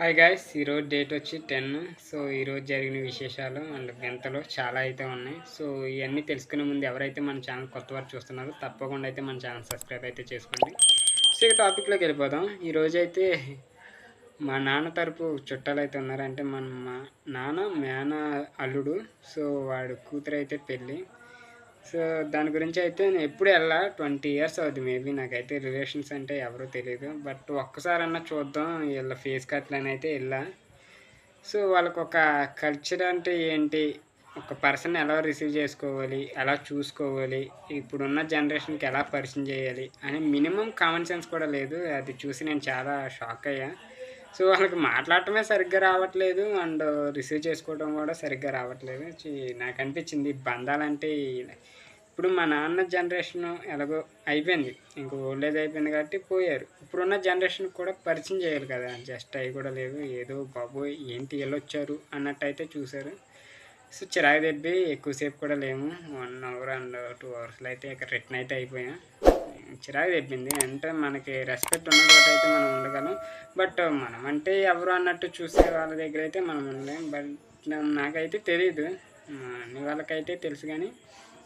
Hi guys ఈరోజు date వచ్చి ten so ఈరోజు జరిగిన విశేషాలు అండ్ వింతలు చాలా అయితే ఉన్నాయి. సో ఇవన్నీ తెలుసుకునే ముందు ఎవరైతే మన ఛానల్ కొత్త వారు చూస్తున్నారో తప్పకుండా అయితే మన ఛానల్ సబ్స్క్రైబ్ అయితే చేసుకోండి. సో ఇక టాపిక్లోకి వెళ్ళిపోదాం. ఈరోజు అయితే మా నాన్న తరపు చుట్టాలు అయితే ఉన్నారంటే మన మా నాన్న మేన అల్లుడు. సో వాడు కూతురు అయితే పెళ్ళి. సో దాని గురించి అయితే నేను ఎప్పుడు వెళ్ళా ట్వంటీ ఇయర్స్ అవుతుంది మేబీ. నాకైతే రిలేషన్స్ అంటే ఎవరో తెలియదు బట్ ఒక్కసారన్నా చూద్దాం. వీళ్ళ ఫేస్ కట్లని అయితే వెళ్ళా. సో వాళ్ళకు ఒక కల్చర్ అంటే ఏంటి? ఒక పర్సన్ ఎలా రిసీవ్ చేసుకోవాలి? ఎలా చూసుకోవాలి? ఇప్పుడున్న జనరేషన్కి ఎలా పరిచయం చేయాలి? అని మినిమం కామన్ సెన్స్ కూడా లేదు. అది చూసి నేను చాలా షాక్ అయ్యా. సో వాళ్ళకి మాట్లాడటమే సరిగ్గా రావట్లేదు అండ్ రిసీవ్ చేసుకోవడం కూడా సరిగ్గా రావట్లేదు. నాకు అనిపించింది బంధాలంటే ఇప్పుడు మా నాన్న జనరేషన్ ఎలాగో అయిపోయింది. ఇంక ఓల్డ్ ఏజ్ అయిపోయింది కాబట్టి పోయారు. ఇప్పుడున్న జనరేషన్ కూడా పరిచయం చేయాలి కదా. జస్ట్ అవి కూడా లేవు. ఏదో బాబోయ్ ఏంటి వెళ్ళొచ్చారు అన్నట్టు అయితే చూశారు. సో చిరాకు దెబ్బి ఎక్కువసేపు కూడా లేము. వన్ అవర్ అండ్ టూ అవర్స్లో అయితే ఇక్కడ రిటర్న్ అయితే అయిపోయాం. చిరాకు తెప్పింది. అంటే మనకి రెస్పెక్ట్ ఉన్న చోట అయితే మనం ఉండగలం. బట్ మనం అంటే ఎవరు అన్నట్టు చూసే వాళ్ళ దగ్గర అయితే మనం ఉండలేం. బట్ నాకైతే తెలియదు మా అన్ని వాళ్ళకైతే తెలుసు కానీ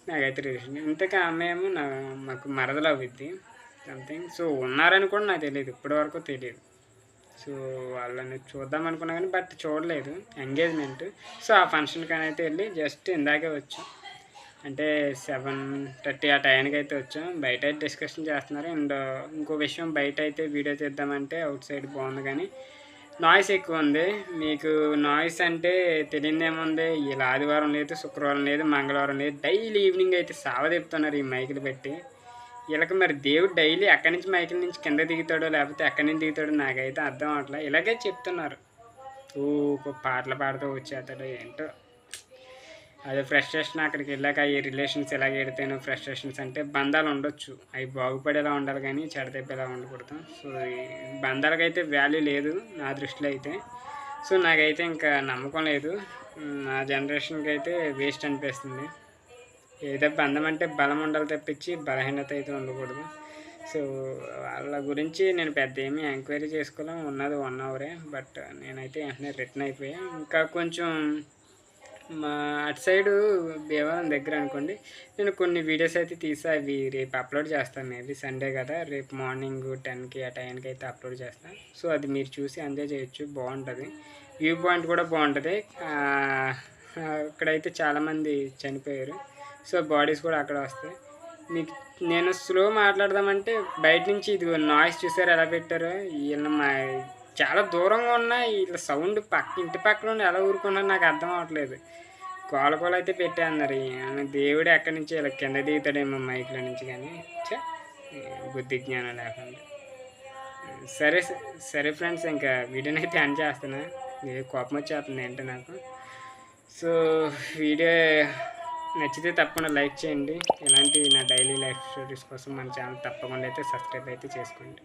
నాకైతే తెలియదు ఇంతకీ ఆమె ఏమో నా మాకు మరదలు అవుద్ది. సంథింగ్ సో ఉన్నారని కూడా నాకు తెలియదు ఇప్పటి వరకు తెలియదు సో వాళ్ళని చూద్దాం అనుకున్నా కానీ బట్ చూడలేదు. ఎంగేజ్మెంట్ సో ఆ ఫంక్షన్కి అయితే వెళ్ళి జస్ట్ ఇందాకే వచ్చాం. అంటే సెవెన్ థర్టీ ఆ టైంకి అయితే వచ్చాం. బయట అయితే డిస్కషన్ చేస్తున్నారు. అండ్ ఇంకో విషయం బయట అయితే వీడియో తీద్దామంటే అవుట్ సైడ్ బాగుంది కానీ నాయిస్ ఎక్కువ ఉంది. మీకు నాయిస్ అంటే తెలియదు ఏముంది ఇలా ఆదివారం లేదు శుక్రవారం లేదు మంగళవారం లేదు. డైలీ ఈవినింగ్ అయితే సావ తిప్పుతున్నారు ఈ మైకులు పెట్టి. వీళ్ళకి మరి దేవుడు డైలీ అక్కడి నుంచి మైకుల నుంచి కింద దిగుతాడో లేకపోతే ఎక్కడి నుంచి దిగుతాడో నాకైతే అర్థం అవట్లేదు. ఇలాగే చెప్తున్నారు. ఊ పాటలు పాడుతూ వచ్చేస్తాడు ఏంటో. అదే ఫ్రస్ట్రేషన్ అక్కడికి వెళ్ళాక ఈ రిలేషన్స్ ఎలాగ ఎడితేను ఫ్రస్ట్రేషన్స్ అంటే బంధాలు ఉండొచ్చు. అవి బాగుపడేలా ఉండాలి కానీ చెడతెప్పేలా ఉండకూడదు. సో బంధాలకైతే వాల్యూ లేదు నా దృష్టిలో అయితే. సో నాకైతే ఇంకా నమ్మకం లేదు. నా జనరేషన్కి అయితే వేస్ట్ అనిపిస్తుంది. ఏదో బంధం అంటే బలం ఉండాలి తప్పించి బలహీనత అయితే ఉండకూడదు. సో వాళ్ళ గురించి నేను పెద్ద ఏమీ ఎంక్వైరీ చేసుకోలేం. ఉన్నది వన్ అవరే బట్ నేనైతే వెంటనే రిటర్న్ అయిపోయా. ఇంకా కొంచెం మా అటు సైడు భీమవరం దగ్గర అనుకోండి నేను కొన్ని వీడియోస్ అయితే తీసా అవి రేపు అప్లోడ్ చేస్తాను మేబీ సండే కదా రేపు మార్నింగ్ టెన్కి ఆ టైంకి అయితే అప్లోడ్ చేస్తాను సో అది మీరు చూసి ఎంజాయ్ చేయొచ్చు బాగుంటుంది. వ్యూ పాయింట్ కూడా బాగుంటుంది. ఆ, అక్కడైతే చాలామంది చనిపోయారు. సో బాడీస్ కూడా అక్కడ వస్తాయి. మీకు నేను స్లో మాట్లాడదామంటే బయట నుంచి ఇది నాయిస్ చూసారు ఎలా పెట్టారో వీళ్ళ మా చాలా దూరంగా ఉన్న వీళ్ళ సౌండ్ పక్క ఇంటి పక్కన ఎలా ఊరుకున్నారో నాకు అర్థం అవ్వట్లేదు. గోల గోల అయితే పెట్టే దేవుడు ఎక్కడి నుంచి ఇలా కింద దిగుతాడేమో మైక్ల నుంచి కానీ. బుద్ధి జ్ఞానం లేకుండా. సరే సరే ఫ్రెండ్స్ ఇంకా వీడియోని అయితే ఎండ్ చేస్తున్నా. ఇది కోపం వచ్చేస్తుంది ఏంటో నాకు. సో వీడియో నచ్చితే తప్పకుండా లైక్ చేయండి. ఇలాంటి నా డైలీ లైఫ్ స్టోరీస్ కోసం మన ఛానల్ తప్పకుండా అయితే సబ్స్క్రైబ్ అయితే చేసుకోండి.